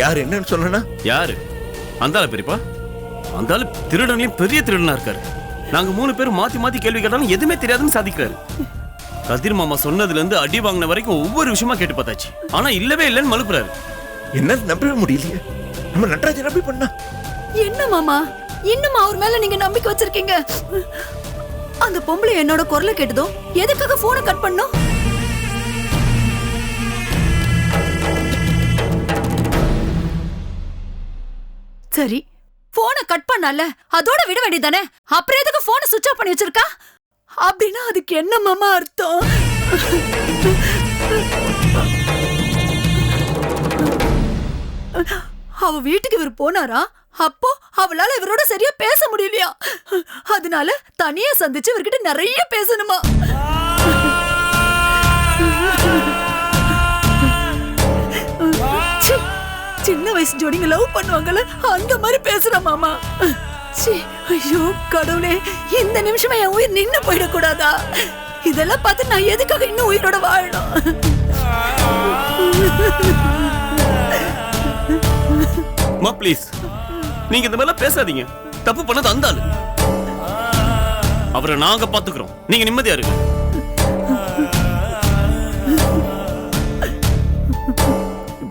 யார்? என்னன்னு சொல்லனா யாரு? அந்த ஆளு பெரியப்பா? அந்த ஆளு திருடன்லயும் பெரிய திருடனா இருக்காரு. நாங்க மூணு பேரும் மாத்தி மாத்தி கேள்வி கேட்டாலும் எதுவுமே தெரியாதுன்னு சாதிக்கிறாரு. கதிர் மாமா சொன்னதுல இருந்து அடி வாங்கின வரைக்கும் ஒவ்வொரு விஷயமா கேட்டு பார்த்தாச்சு. ஆனா இல்லவே இல்லைன்னு மலுப்புறாரு. என்னால நம்பவே முடியலையே. நம்ம நடராஜன் நம்பி பண்ணா? என்ன மாமா? இன்னும் அவர் மேல நீங்க நம்பிக்கை வச்சிருக்கீங்க? அந்த பொம்பளை என்னோட குரலை கேட்டதும் எதுக்காக போனை கட் பண்ணும்? சரி. போனை கட் பண்ணல? அதோட விட வேண்டியதானே அப்புறம் எதுக்கு போனை சுவிட்ச் ஆஃப் பண்ணி வச்சிருக்கா? அப்படின்னா அதுக்கு என்ன மாமா அர்த்தம்? அவ வீட்டுக்கு இவர் போனாரா? அப்போ அவளால இவரோட சரியா பேச முடியலையா? அதனால தனியா சந்திச்சு இவர்கிட்ட நிறைய பேசணுமா? வயசு ஜோடிங்க லவ் பண்ணுவாங்கல்ல அந்த மாதிரி பேசுற மாமா. ஐயோ கடவுளே இந்த நிமிஷமா என் உயிர் நின்னு போயிடக்கூடாதா? இதெல்லாம் பார்த்து நான் எதுக்காக இன்னும் உயிரோட வாழணும்? மா ப்ளீஸ் நீங்க இந்த மாதிரிலாம் பேசாதீங்க. தப்பு பண்ணது அந்த ஆளு. அவரை நாங்க பாத்துக்கிறோம் நீங்க நிம்மதியா இருக்கு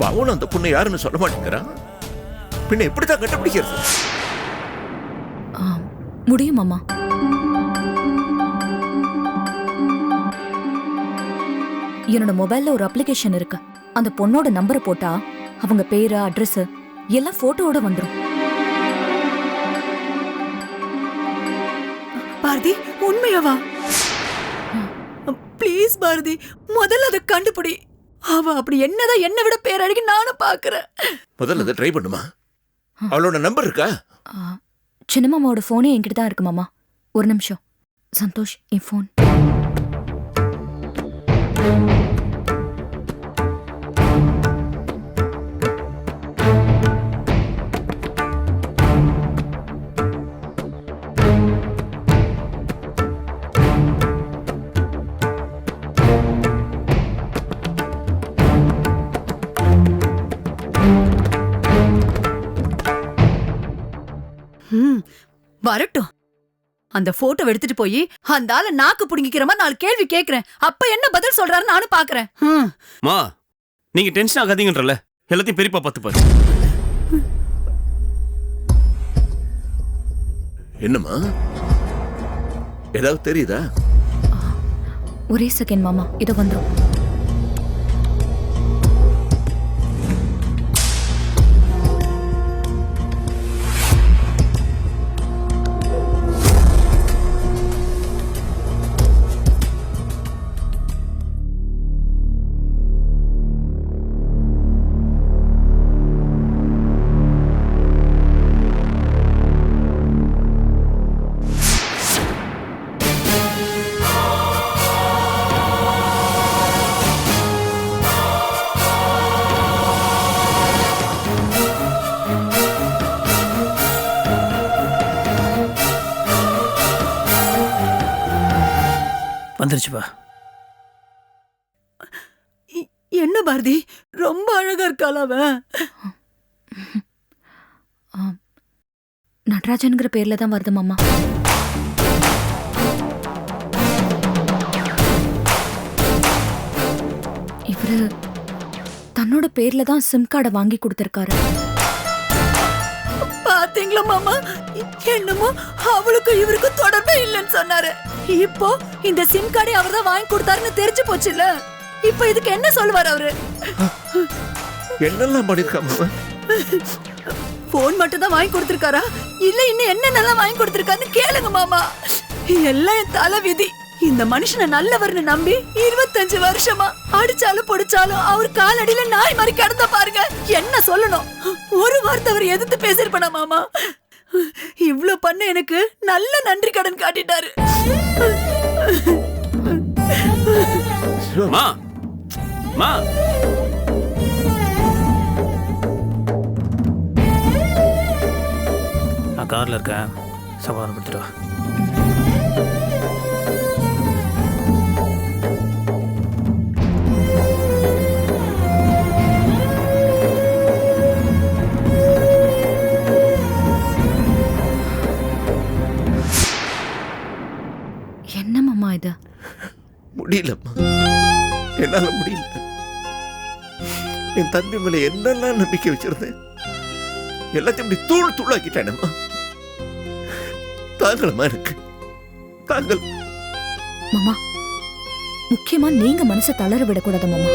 அவனும் அந்த பொண்ணு யாருன்னு சொல்ல மாட்டேங்கிறான். பின்ன எப்படிதான் கண்டுபிடிக்கிறது? ஆ, முடியும் அம்மா என்னோட மொபைல்ல ஒரு அப்ளிகேஷன் இருக்கு. அந்த பொண்ணோட நம்பரை போட்டா அவங்க பேரு அட்ரஸ் எல்லாம் போட்டோவோட வந்துரும். பாரதி உண்மையாவா? ப்ளீஸ் பாரதி முதல்ல அதை கண்டுபிடி. அவ அப்படி என்னதான் என்ன விட பேரழகி நானும் பாக்குறேன். முதல்ல அதை ட்ரை பண்ணுமா? அவளோட நம்பர் இருக்கா? ஆ, சின்னம்மாவோட ஃபோனே என்கிட்ட தான் இருக்கு மாமா. ஒரு நிமிஷம். சந்தோஷ் என் ஃபோன் வரட்டும். அந்த போட்டோ எடுத்துட்டு போய் அந்த ஆள நாக்கு புடுங்கிக்கிற மாதிரி நாலு கேள்வி கேக்குறேன். அப்ப என்ன பதில் சொல்றாரு நானும் பாக்குறேன். ம். நீங்க டென்ஷன் ஆகாதீங்கன்றல. எல்லாத்தையும் பெரியப்பா பார்த்து பாரு என்னம்மா? ஏதாவது தெரியுதா? ஒரே செகண்ட் மாமா இதோ வந்துரும். என்ன பாரதி? ரொம்ப அழகா இருக்காள அவ. நடராஜன்கிற பேர்ல தான் வருது மாமா. இவரு தன்னோட பேர்ல தான் சிம் கார்டை வாங்கி கொடுத்திருக்காரு. பாத்தீங்களா மாமா? என்னமோ அவளுக்கும் இவருக்கும் தொடர்பே இல்லைன்னு சொன்னாரு. இப்போ இந்த சிம் கார்டை அவர் தான் வாங்கி கொடுத்தாருன்னு தெரிஞ்சு போச்சுல்ல? இப்போ இதுக்கு என்ன சொல்லுவார் அவரு? என்னெல்லாம் பண்ணிருக்காம? போன் மட்டும் தான் வாங்கி கொடுத்திருக்காரா? இல்ல இன்னும் என்னென்னலாம் வாங்கி கொடுத்திருக்காருன்னு கேளுங்க மாமா. எல்லாம் என் தலை விதி. இந்த மனுஷனை நல்லவர்னு நம்பி இருபத்தஞ்சு வருஷமா அடிச்சாலும் பொடிச்சாலும் அவர் காலடியில நாய் மாதிரி கிடந்த பாருங்க. என்ன சொல்லணும்? ஒரு வார்த்தை அவர் எதிர்த்து பேசிருப்பனா மாமா? இவ்ளோ பண்ண எனக்கு நல்ல நன்றி கடன் காட்டிட்டாரு. மா நான் காரில் இருக்கேன். சவால் கொடுத்துட்டு வா. என்னம்மா இது? முடியலம்மா. என்னால் முடியல. என் தம்பி மேல என்னெல்லாம் நம்பிக்கை வச்சிருந்தேன் எல்லாத்தையும் இப்படி தூள் தூளாக்கிட்டானம்மா தாங்களம்மா எனக்கு. தாங்கள். மாமா முக்கியமா நீங்க மனசை தளர விடக்கூடாது மாமா.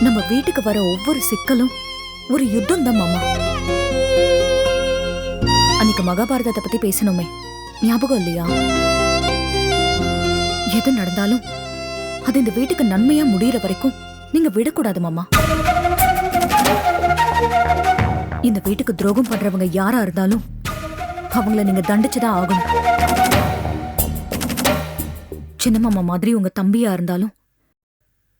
நம்ம வீட்டுக்கு வர ஒவ்வொரு சிக்கலும் ஒரு யுத்தம் தான் மாமா. அன்னைக்கு மகாபாரதத்தை பத்தி பேசணுமே. ஞாபகம் இல்லையா? எது நடந்தாலும் அது இந்த வீட்டுக்கு நன்மையா முடியற வரைக்கும் நீங்க விடக்கூடாது மாமா. இந்த வீட்டுக்கு துரோகம் பண்றவங்க யாரா இருந்தாலும் அவங்கள நீங்க தண்டிச்சுதான் ஆகணும். சின்ன மாமா மாதிரி உங்க தம்பியா இருந்தாலும்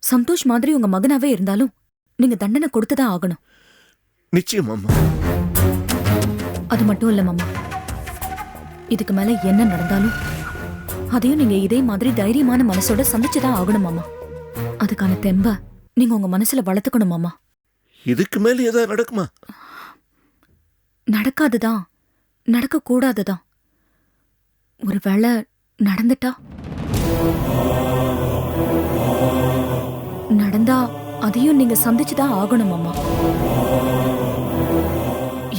சந்தோஷ் மாதிரி உங்க மகனாவே இருந்தாலும் நீங்க தண்டனை கொடுத்துதான் ஆகணும். நிச்சயமாம்மா அது மட்டும் இல்ல மாமா. இதுக்கு மேல என்ன நடந்தாலும் அதையும் நீங்க இதே மாதிரி தைரியமான மனசோட சந்திச்சுதான் ஆகணும் மாமா. அதுக்கான தெம்ப நீங்க உங்க மனசுல வளர்த்துக்கணும் மாமா. இதுக்கு மேல ஏதாவது நடக்குமா? நடக்காதுதான் நடக்க கூடாதுதான் ஒருவேளை நடந்துட்டா? நடந்தா அதையும் நீங்க சந்திச்சுதான் ஆகணும் மாமா.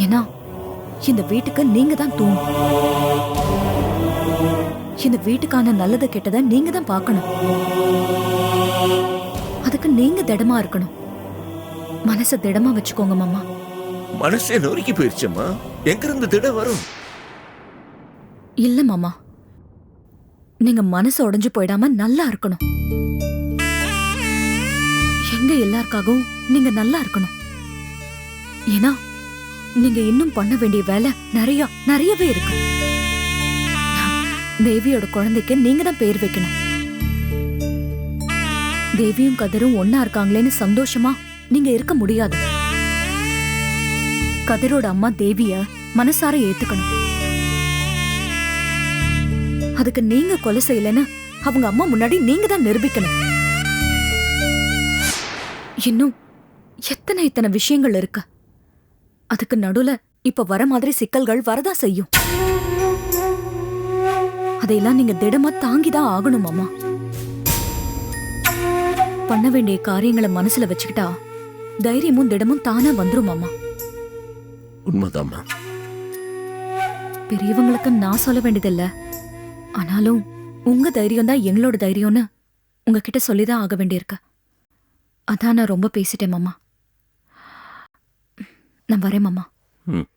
ஏன்னா இந்த வீட்டுக்கு நீங்க தான் தூண். இந்த வீட்டுக்கான நல்லது கெட்டதை நீங்க தான் பார்க்கணும். அதுக்கு நீங்க திடமா இருக்கணும். மனசை திடமா வச்சுக்கோங்க மாமா. மனசே நொறுக்கி போயிருச்சம்மா? எங்கிருந்து திட வரும்? இல்ல மாமா. நீங்க மனசு உடைஞ்சு போயிடாம நல்லா இருக்கணும். எங்க எல்லாருக்காகவும் நீங்க நல்லா இருக்கணும். ஏன்னா நீங்க இன்னும் பண்ண வேண்டிய வேலை நிறைய நிறையவே இருக்கு. தேவியோட குழந்தைக்கு நீங்க தான் பேர் வைக்கணும். தேவியும் கதிரும் ஒன்னா இருக்காங்களேன்னு சந்தோஷமா நீங்க இருக்க முடியாது. கதிரோட அம்மா தேவிய மனசார ஏத்துக்கணும். அதுக்கு நீங்க கொலை செய்யலன்னு அவங்க அம்மா முன்னாடி நீங்க தான் நிரூபிக்கணும். இன்னும் எத்தனை எத்தனை விஷயங்கள் இருக்கு? அதுக்கு நடுவுல இப்ப வர மாதிரி சிக்கல்கள் வரதா செய்யும். அதையெல்லாம் நீங்க திடமா தாங்கிதான் ஆகணும் அம்மா பண்ண வேண்டிய காரியங்களை மனசுல வச்சுக்கிட்டா தைரியமும் திடமும் தானா வந்துரும் அம்மா உண்மைதாம்மா. பெரியவங்களுக்கு நான் சொல்ல வேண்டியதில்ல. ஆனாலும் உங்க தைரியம் தான் எங்களோட தைரியம்னு உங்ககிட்ட சொல்லிதான் ஆக வேண்டியிருக்கு. அதான் நான் ரொம்ப பேசிட்டேன் மாமா. நான் வரேன் மாமா. ம்.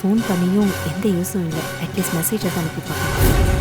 ஃபோன் பண்ணியும் எந்த யூஸும் இல்லை. அட்லீஸ்ட் மெசேஜை தான் அனுப்பி பார்க்கலாம்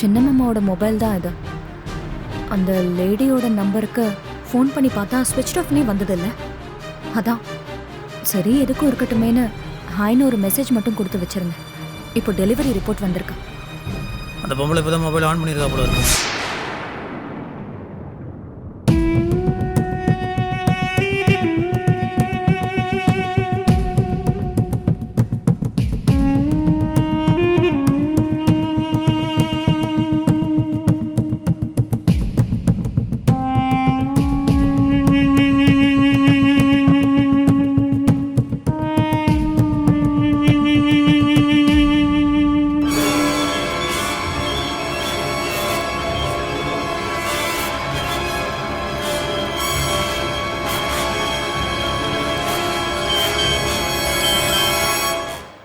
சின்ன மாமாவோட மொபைல் தான் இது. அந்த லேடியோட நம்பருக்கு ஃபோன் பண்ணி பார்த்தா ஸ்விட்ச் ஆஃப்னே வந்ததில்ல. அதான். சரி எதுக்கும் இருக்கட்டுமேனு ஹாய்னு ஒரு மெசேஜ் மட்டும் கொடுத்து வச்சிருந்தேன். இப்போ டெலிவரி ரிப்போர்ட் வந்திருக்கு. அந்த பொம்பளை இப்போ தான் மொபைல் ஆன் பண்ணியிருக்கா போல இருக்கு.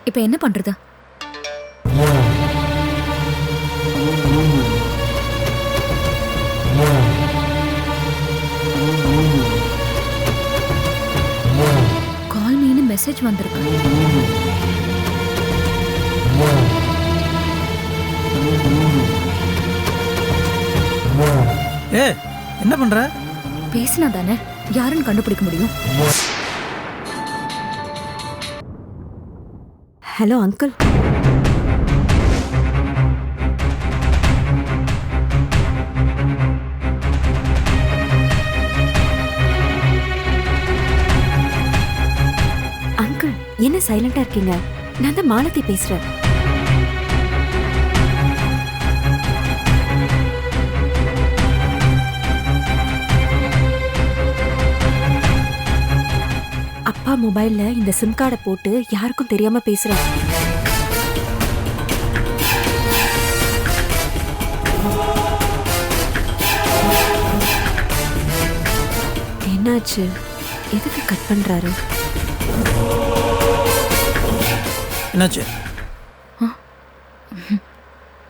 இப்போ என்ன பண்றது? கால் மீனு மெசேஜ் வந்திருக்கு. ஏ என்ன பண்ற? பேசினா தானே யாருன்னு கண்டுபிடிக்க முடியும்? Hello uncle. அங்கிள் என்ன சைலண்டா இருக்கீங்க? நான் தான் மாலதி பேசுறேன். அப்பா மொபைல்ல இந்த சிம் கார்டை போட்டு யாருக்கும் தெரியாம பேசுறேன் என்னாச்சு? எதுக்கு கட் பண்றாரு? என்னாச்சு?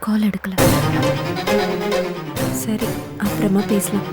கால் எடுக்கல. சரி அப்புறமா பேசலாம்.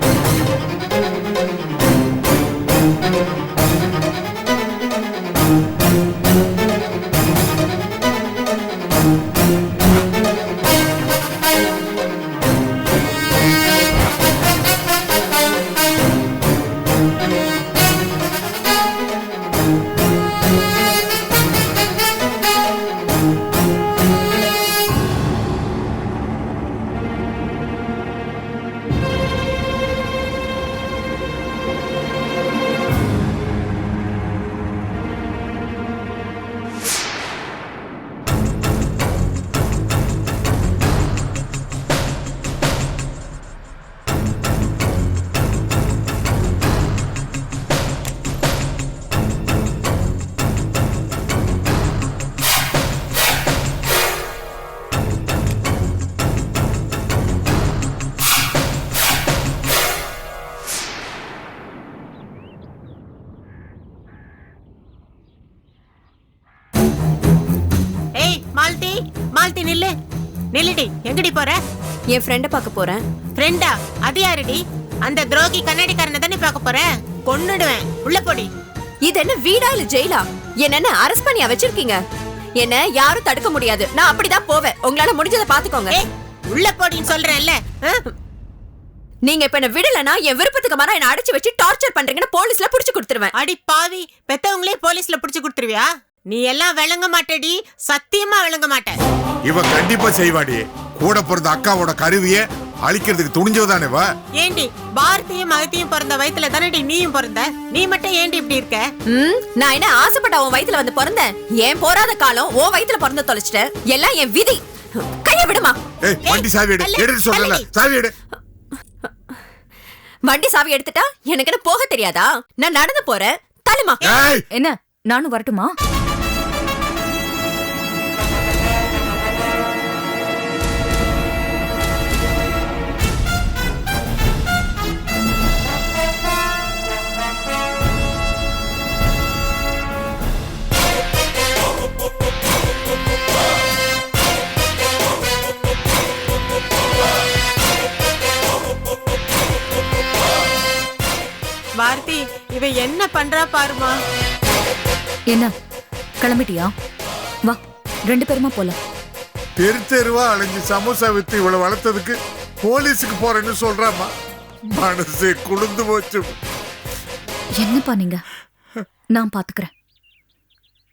என் ஃப்ரெண்டை பார்க்க போறேன். ஃப்ரெண்டா அது யாருடி? அந்த துரோகி கண்ணாடிக்காரனை தானே பார்க்க போற? கொன்னுடுவேன். உள்ள போடி. இது என்ன வீடா இல்ல ஜெயிலா என்ன அரெஸ்ட் பண்ணியா வச்சிருக்கீங்க? என்ன யாரும் தடுக்க முடியாது. நான் அப்படிதான் போவேன். உங்களால முடிஞ்சதை பாத்துக்கோங்க உள்ள போடின்னு சொல்றேன்ல? நீங்க இப்ப என்ன விடலனா என் விருப்பத்துக்கு மாறா என்ன அடைச்சு வச்சு டார்ச்சர் பண்றீங்கன்னு போலீஸ்ல புடிச்சு கொடுத்துருவேன். அடி பாவி பெத்தவங்களே போலீஸ்ல புடிச்சு கொடுத்துருவியா? நீ எல்லாம் விளங்க மாட்டேடி. சத்தியமா விளங்க மாட்ட. இவ கண்டிப்பா செய்வாடி. கூட பிறந்த அக்காவோட கருவிய அழிக்கிறதுக்கு துணிஞ்சவதானே வா ஏண்டி பாரதியும் மகத்தையும் பிறந்த வயித்துல தானடி நீயும் பிறந்த? நீ மட்டும் ஏண்டி இப்படி இருக்க? ம், நான் என்ன ஆசைப்பட்ட உன் வயித்துல வந்து பிறந்தேன்? ஏன் போராத காலம் உன் வயித்துல பிறந்து தொலைச்சிட்டேன் எல்லாம் என் விதி. கைய விடுமா? ஏய் வண்டி சாவி எடு. எடுத்து தள்ளுடி. சாவி எடு. வண்டி சாவி எடுத்துட்டா? எனக்கு என்ன போக தெரியாதா? நான் நடந்து போறேன். ஏய்! என்ன? நானும் வரட்டுமா? இவ என்ன பண்றா பாருமா. என்ன? கிளம்பிட்டியா? வா ரெண்டு பேருமா போலாம். தெரு தெருவா அலைஞ்சு சமோசா வித்து இவ்வளவு வளர்த்ததுக்கு போலீஸுக்கு போறேன்னு சொல்றாமா மனசே குளிர்ந்து போச்சு. என்னப்பா நீங்க? நான் பாத்துக்கிறேன்.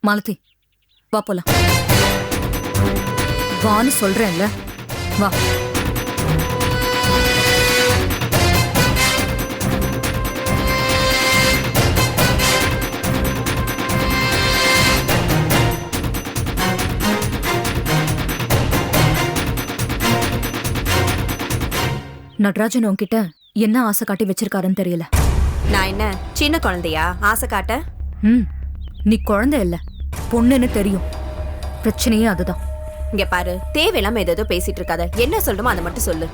மாலதி வா போலாம். வான்னு சொல்றேன்ல. வா. நடராஜன் உன்கிட்ட என்ன ஆசை காட்டி வச்சிருக்காருன்னு தெரியல. நான் என்ன சின்ன குழந்தையா? ஆசை காட்ட? ம் நீ குழந்தை இல்ல. பொண்ணுன்னு தெரியும். பிரச்சனையே அதுதான். இங்க பாரு தேவையில்லாம ஏதோ பேசிட்டு இருக்காத. என்ன சொல்லணுமோ அதை மட்டும் சொல்லு.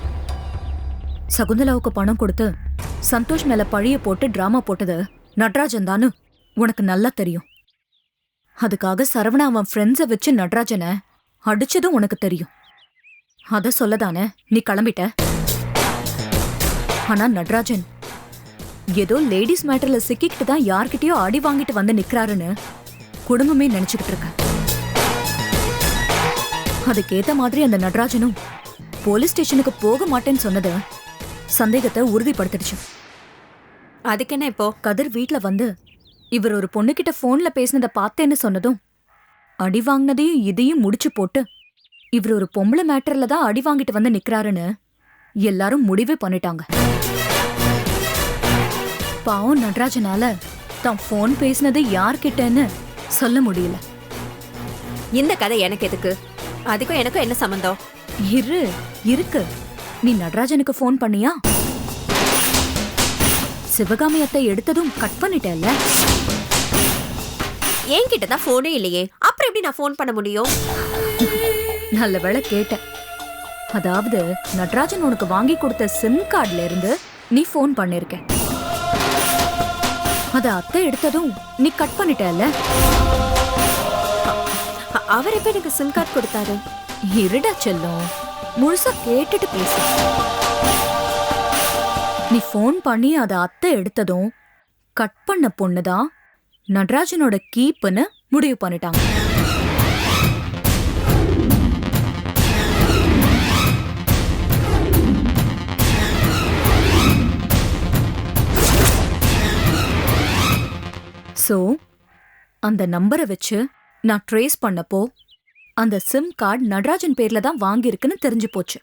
சகுந்தலாவுக்கு பணம் கொடுத்து சந்தோஷ் மேல பழிய போட்டு டிராமா போட்டது நடராஜன் தானு உனக்கு நல்லா தெரியும். அதுக்காக சரவணா அவன் ஃப்ரெண்ட்ஸை வச்சு நடராஜனை அடிச்சதும் உனக்கு தெரியும். அத சொல்லதானே நீ கிளம்பிட்ட? ஆனா நடராஜன் ஏதோ லேடிஸ் மேட்டர்ல சிக்கிக்கிட்டு தான் யார்கிட்டயோ அடி வாங்கிட்டு வந்து நிக்கிறாருன்னு குடும்பமே நினைச்சுக்கிட்டு இருக்க. அதுக்கேத்த மாதிரி அந்த நடராஜனும் போலீஸ் ஸ்டேஷனுக்கு போக மாட்டேன்னு சொன்னது சந்தேகத்தை உறுதிப்படுத்திடுச்சு. அதுக்கு என்ன இப்போ? கதிர் வீட்ல வந்து இவர் ஒரு பொண்ணுகிட்ட போன்ல பேசினத பார்த்தேன்னு சொன்னதும் அடி வாங்கினதையும் இதையும் முடிச்சு போட்டு இவர் ஒரு பொம்பளை மேட்டர்ல தான் அடி வாங்கிட்டு வந்து நிக்கிறாருன்னு எல்லாரும் முடிவே பண்ணிட்டாங்க. பாவம் நடராஜனால தான் ஃபோன் பேசினது யார்கிட்டன்னு சொல்ல முடியல. இந்த கதை எனக்கு எதுக்கு? அதுக்கும் எனக்கும் என்ன சம்பந்தம்? இரு இருக்கு. நீ நடராஜனுக்கு ஃபோன் பண்ணியா? சிவகாமி அத்தை எடுத்ததும் கட் பண்ணிட்டல்ல? என்கிட்ட தான் போனே இல்லையே. அப்புறம் எப்படி நான் ஃபோன் பண்ண முடியும்? நல்ல வேளை கேட்டேன். அதாவது நடராஜன் உனக்கு வாங்கி கொடுத்த சிம் கார்டுல இருந்து நீ ஃபோன் பண்ணிருக்க. அத அத்தை எடுத்ததும் நீ கட் பண்ணிட்டல அவர் எப்ப எனக்கு சிம் கார்டு கொடுத்தாரு? இருடா செல்லும். முழுசா கேட்டுட்டு பேசு. நீ ஃபோன் பண்ணி அதை அத்தை எடுத்ததும் கட் பண்ண பொண்ணுதான் நடராஜனோட கீப்புன்னு முடிவு பண்ணிட்டாங்க. ஸோ அந்த நம்பரை வச்சு நான் ட்ரேஸ் பண்ணப்போ அந்த சிம் கார்டு நடராஜன் பேர்ல தான் வாங்கியிருக்குன்னு தெரிஞ்சு போச்சு.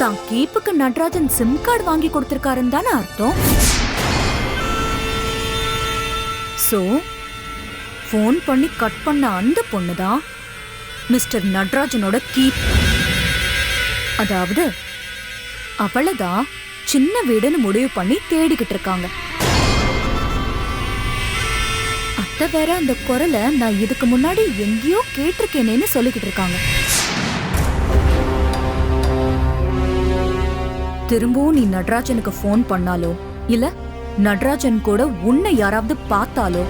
தான் கீப்புக்கு நடராஜன் சிம் கார்டு வாங்கி கொடுத்திருக்காருன்னு தானே அர்த்தம்? ஸோ ஃபோன் பண்ணி கட் பண்ண அந்த பொண்ணு தான் மிஸ்டர் நடராஜனோட கீப் அதாவது அவளதான் சின்ன வீடுன்னு முடிவு பண்ணி தேடிக்கிட்டு இருக்காங்க. அத்தை வேற அந்த குரலை நான் இதுக்கு முன்னாடி எங்கேயோ கேட்டிருக்கேனேன்னு சொல்லிக்கிட்டு இருக்காங்க. திரும்பவும் நீ நடராஜனுக்கு ஃபோன் பண்ணாலோ? இல்ல நடராஜன் கூட உன்னை யாராவது பார்த்தாலோ?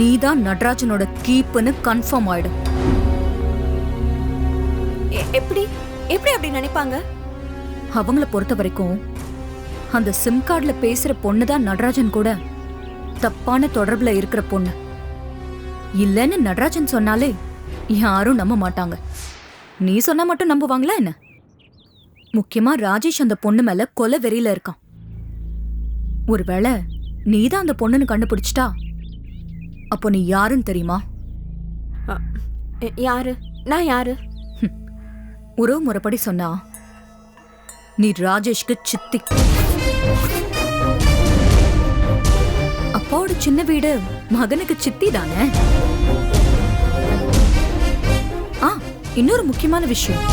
நீதான் நடராஜனோட கீப்புன்னு கன்ஃபார்ம் ஆயிடும் எப்படி? எப்படி அப்படி நினைப்பாங்க? அவங்கள பொறுத்த வரைக்கும் அந்த சிம் கார்டுல பேசுற பொண்ணு தான் நடராஜன் கூட தப்பான தொடர்புல இருக்கிற பொண்ணு. இல்லைன்னு நடராஜன் சொன்னாலே யாரும் நம்ப மாட்டாங்க. நீ சொன்னா மட்டும் நம்புவாங்களா என்ன? முக்கியமா ராஜேஷ் அந்த பொண்ணு மேல கொலை வெறியில இருக்கான். ஒருவேளை நீதான் அந்த பொண்ணுன்னு கண்டுபிடிச்சிட்டா? அப்போ நீ யாருன்னு தெரியுமா? யாரு? நான் யாரு? உறவு முறைப்படி சொன்னா நீ ராஜேஷ்க்கு சித்தி. அப்பாவோட சின்ன வீடு மகனுக்கு சித்தி தானே? ஆ இன்னொரு முக்கியமான விஷயம்.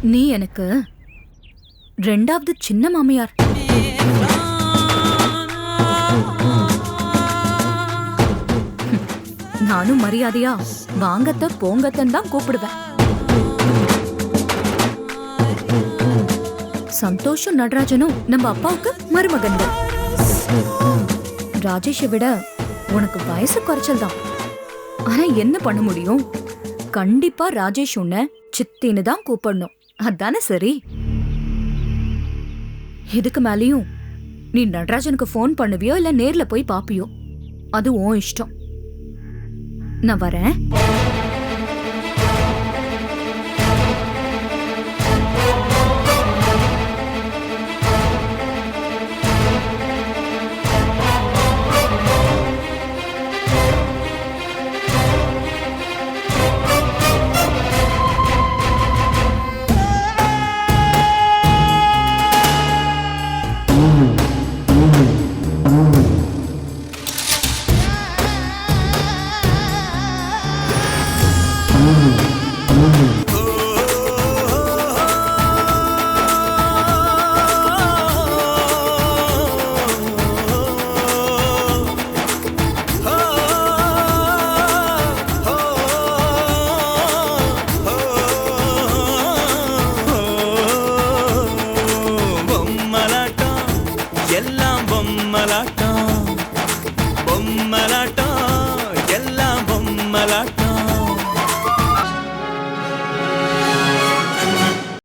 நீ எனக்கு ரெண்டாவது சின்ன மாமியார். நானும் மரியாதையா வாங்கத்த போங்கத்தன் தான் கூப்பிடுவேன். சந்தோஷம் நடராஜனும் நம்ம அப்பாவுக்கு மருமகன்கள். ராஜேஷை விட உனக்கு வயசு குறைச்சல் தான். ஆனா என்ன பண்ண முடியும்? கண்டிப்பா ராஜேஷ் உன்னை சித்தின்னு தான் கூப்பிடணும். அதானே சரி? இதுக்கு மேலேயும் நீ நடராஜனுக்கு ஃபோன் பண்ணுவியோ இல்ல நேர்ல போய் பாப்பியோ? அது உன் இஷ்டம். நான் வரேன்.